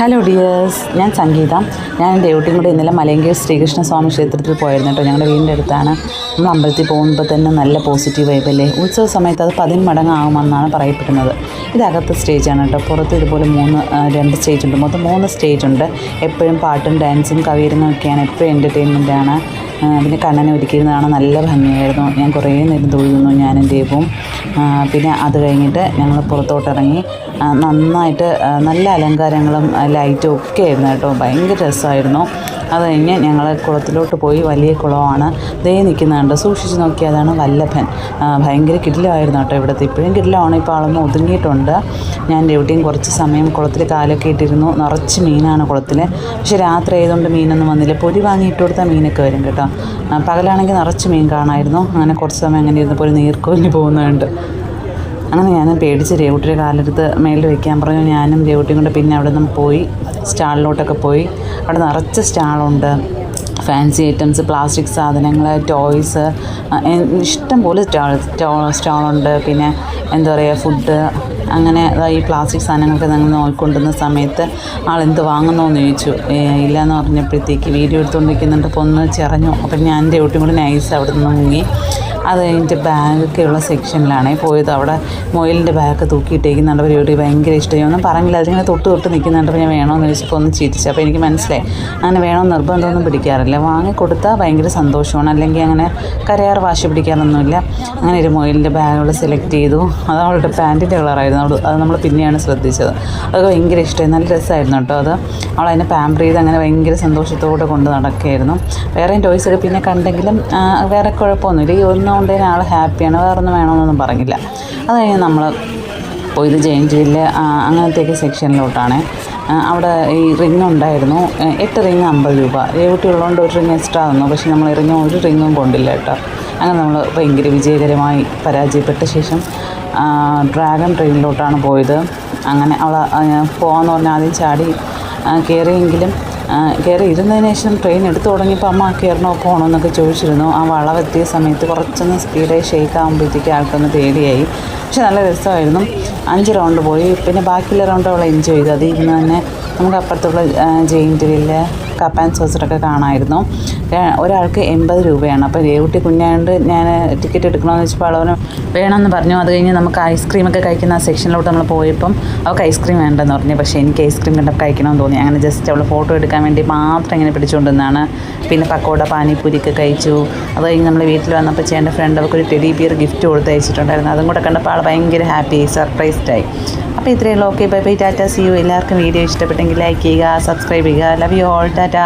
Hello dears ഞാൻ സംഗീത. ഞാൻ എന്റെ ഡ്യൂട്ടിയും കൂടെ ഇന്നലെ മലയങ്കീർ ശ്രീകൃഷ്ണ സ്വാമി ക്ഷേത്രത്തിൽ പോയിരുന്നു കേട്ടോ. ഞങ്ങളുടെ വീടിന്റെ അടുത്താണ്. നമ്മൾ അമ്പലത്തിൽ പോകുമ്പോൾ തന്നെ നല്ല പോസിറ്റീവ് വൈബല്ലേ ഉത്സവ സമയത്ത് അത് പതിന്മടങ്ങാകുമെന്നാണ് പറയപ്പെടുന്നത്. ഇതകത്ത് സ്റ്റേജാണ് കേട്ടോ. പുറത്ത് ഇതുപോലെ മൂന്ന് രണ്ട് സ്റ്റേജ് ഉണ്ട്. മൊത്തം മൂന്ന് സ്റ്റേജ് ഉണ്ട്. എപ്പോഴും പാട്ടും ഡാൻസും കവിയരങ്ങും ഒക്കെയാണ്. എപ്പോഴും എന്റർടൈൻമെന്റാണ് പിന്നെ കണ്ണനെ ഒരുക്കിയിരുന്നതാണ് നല്ല ഭംഗിയായിരുന്നു. ഞാൻ കുറേ നേരം തൊഴുതുന്നു ഞാനും ദൈവവും പിന്നെ അത് കഴിഞ്ഞിട്ട് ഞങ്ങൾ പുറത്തോട്ടിറങ്ങി നന്നായിട്ട് നല്ല അലങ്കാരങ്ങളും ലൈറ്റും ഒക്കെ ആയിരുന്നു കേട്ടോ. ഭയങ്കര രസമായിരുന്നു. അത് കഴിഞ്ഞ് ഞങ്ങൾ കുളത്തിലോട്ട് പോയി വലിയ കുളമാണ്. ദേ നിൽക്കുന്നുണ്ട് സൂക്ഷിച്ച് നോക്കിയാൽ അതാണ് വല്ലഭൻ. ഭയങ്കര കിടിലമായിരുന്നു കേട്ടോ ഇവിടുത്തെ. ഇപ്പോഴും കിടിലമാണ്. ഇപ്പോൾ ആളൊന്നും ഒതുങ്ങിയിട്ടുണ്ട്. ഞാൻ ഡ്യൂട്ടിയും കുറച്ച് സമയം കുളത്തിൽ കാലൊക്കെ ഇട്ടിരുന്നു. നിറച്ച് മീനാണ് കുളത്തിൽ പക്ഷേ രാത്രി ആയതുകൊണ്ട് മീനൊന്നും വന്നില്ല. പൊടി വാങ്ങിയിട്ട് കൊടുത്താൽ മീനൊക്കെ വരും കേട്ടോ. പകലാണെങ്കിൽ നിറച്ച് മീൻ കാണായിരുന്നു. അങ്ങനെ കുറച്ച് സമയം അങ്ങനെ ഇരുന്നപ്പോൾ ഒരു നീർക്കോലി പോകുന്നുണ്ട് അങ്ങനെ ഞാൻ പേടിച്ച് രേവട്ടിയുടെ കാലെടുത്ത് മേളിൽ വെക്കാൻ പറഞ്ഞു. ഞാനും രേവട്ടിയും കൊണ്ട് പിന്നെ അവിടെ നിന്ന് പോയി സ്റ്റാളിലോട്ടൊക്കെ പോയി. അവിടെ നിറച്ച് സ്റ്റാളുണ്ട്. ഫാൻസി ഐറ്റംസ് പ്ലാസ്റ്റിക് സാധനങ്ങൾ ടോയ്സ് ഇഷ്ടം പോലെ സ്റ്റാൾ സ്റ്റാളുണ്ട്. പിന്നെ എന്താ പറയുക ഫുഡ്. അങ്ങനെ ഈ പ്ലാസ്റ്റിക് സാധനങ്ങളൊക്കെ ഞങ്ങൾ നോക്കിക്കൊണ്ടുന്ന സമയത്ത് ആളെന്ത് വാങ്ങുന്നോന്ന് ചോദിച്ചു. ഇല്ല എന്ന് പറഞ്ഞപ്പോഴത്തേക്ക് വീഡിയോ എടുത്തുകൊണ്ടിരിക്കുന്നുണ്ട് അപ്പോൾ ഒന്ന് ചെറഞ്ഞു. അപ്പം ഞാൻ എന്റെ കൂടി നൈസ് അവിടെ നിന്ന് മുങ്ങി. അത് കഴിഞ്ഞിട്ട് ബാഗൊക്കെയുള്ള സെക്ഷനിലാണ് പോയത്. അവിടെ മൊയിലിന്റെ ബാഗ് തൂക്കിയിട്ടേക്കുന്നുണ്ട്. പരിപാടി ഭയങ്കര ഇഷ്ടമായി ഒന്നും പറഞ്ഞില്ല. അതിങ്ങനെ തൊട്ട് തൊട്ട് നിൽക്കുന്നുണ്ട്. അപ്പോൾ ഞാൻ വേണമെന്ന് ചോദിച്ചപ്പോൾ ഒന്ന് ചിരിച്ചു. അപ്പോൾ എനിക്ക് മനസ്സിലായി. അങ്ങനെ വേണമെന്ന് നിർബന്ധമൊന്നും പിടിക്കാറില്ല. വാങ്ങിക്കൊടുത്താൽ ഭയങ്കര സന്തോഷമാണ്. അല്ലെങ്കിൽ അങ്ങനെ കരയാറ് വാശി പിടിക്കാറൊന്നുമില്ല അങ്ങനെ ഒരു മൊയിലിന്റെ ബാഗുകൾ സെലക്ട് ചെയ്തു. അത് അവളുടെ പാന്റിന്റെ കളറായിരുന്നു. അവൾ അത് നമ്മൾ പിന്നെയാണ് ശ്രദ്ധിച്ചത്. അതൊക്കെ ഭയങ്കര ഇഷ്ടമായി. നല്ല രസമായിരുന്നു കേട്ടോ അത്. അവൾ അതിനെ പാമ്പർ ചെയ്ത് അങ്ങനെ ഭയങ്കര സന്തോഷത്തോടെ കൊണ്ട് നടക്കുകയായിരുന്നു. വേറെയും ടോയ്സൊക്കെ പിന്നെ കണ്ടെങ്കിലും വേറെ കുഴപ്പമൊന്നുമില്ല. ഈ ഒന്നുകൊണ്ട് തന്നെ ആൾ ഹാപ്പിയാണ്. വേറെ ഒന്നും വേണമെന്നൊന്നും പറഞ്ഞില്ല. അത് കഴിഞ്ഞ് നമ്മൾ പോയത് ജെയിന്റ് വില്ല് അങ്ങനത്തെയൊക്കെ സെക്ഷനിലോട്ടാണ്. അവിടെ ഈ റിങ് ഉണ്ടായിരുന്നു. എട്ട് റിങ് അമ്പത് രൂപ. രേവട്ടി ഉള്ളതുകൊണ്ട് ഒരു റിങ് എക്സ്ട്രാ തന്നു. പക്ഷേ നമ്മൾ എറിഞ്ഞ ഒരു റിങ്ങും കൊണ്ടില്ല കേട്ടോ. അങ്ങനെ നമ്മൾ ഭയങ്കര വിജയകരമായി പരാജയപ്പെട്ട ശേഷം ഡ്രാഗൺ ട്രെയിനിലോട്ടാണ് പോയത്. അങ്ങനെ അവൾ പോകാമെന്ന് പറഞ്ഞാൽ ആദ്യം ചാടി കയറിയെങ്കിലും കയറി ഇരുന്നതിന് ശേഷം ട്രെയിൻ എടുത്തു തുടങ്ങിയപ്പോൾ അമ്മ കയറണോ പോകണോ എന്നൊക്കെ ചോദിച്ചിരുന്നു. ആ വളവെത്തിയ സമയത്ത് കുറച്ചൊന്ന് സ്പീഡായി ഷെയ്ക്ക് ആകുമ്പോഴത്തേക്ക് ആൾക്കൊന്ന് പേടിയായി. പക്ഷെ നല്ല രസമായിരുന്നു. അഞ്ച് റൗണ്ട് പോയി. പിന്നെ ബാക്കിയുള്ള റൗണ്ട് അവൾ എൻജോയ് ചെയ്തു. അതിൽ ഇരുന്ന് തന്നെ നമുക്ക് അപ്പുറത്തുള്ള ജെയിൻ വില്ല് കപ്പ് ആൻഡ് സോസറൊക്കെ കാണാമായിരുന്നു ഒരാൾക്ക് എൺപത് രൂപയാണ്. അപ്പോൾ രേവുട്ടി കുഞ്ഞായതുകൊണ്ട് ഞാൻ ടിക്കറ്റ് എടുക്കണമെന്ന് വെച്ചപ്പോൾ അളവന് വേണമെന്ന് പറഞ്ഞു. അത് കഴിഞ്ഞ് നമുക്ക് ഐസ്ക്രീമൊക്കെ കഴിക്കുന്ന ആ സെക്ഷനിലോട്ട് നമ്മൾ പോയപ്പം അവൾക്ക് ഐസ്ക്രീം വേണ്ടെന്ന് പറഞ്ഞു. പക്ഷേ എനിക്ക് ഐസ്ക്രീം കണ്ടപ്പോൾ കഴിക്കണമെന്ന് തോന്നി. അങ്ങനെ ജസ്റ്റ് അവൾ ഫോട്ടോ എടുക്കാൻ വേണ്ടി മാത്രം ഇങ്ങനെ പിടിച്ചുകൊണ്ടിരുന്നതാണ് പിന്നെ പക്കോട പാനിപ്പൂരിയൊക്കെ കഴിച്ചു. അത് കഴിഞ്ഞ് നമ്മൾ വീട്ടിൽ വന്നപ്പോൾ ചേട്ടന്റെ ഫ്രണ്ട് അവൾക്ക് ഒരു ടെഡി ബിയർ ഗിഫ്റ്റ് കൊടുത്ത് അയച്ചിട്ടുണ്ടായിരുന്നു അതും കൂടെ കണ്ടപ്പോൾ ആൾ ഭയങ്കര ഹാപ്പി സർപ്രൈസ്ഡായി അപ്പോൾ ഇത്രയും ഉള്ളൂ. Okay bye bye Tata see you എല്ലാവർക്കും വീഡിയോ ഇഷ്ടപ്പെട്ടെങ്കിൽ ലൈക്ക് ചെയ്യുക സബ്സ്ക്രൈബ് ചെയ്യുക. Love you all Tata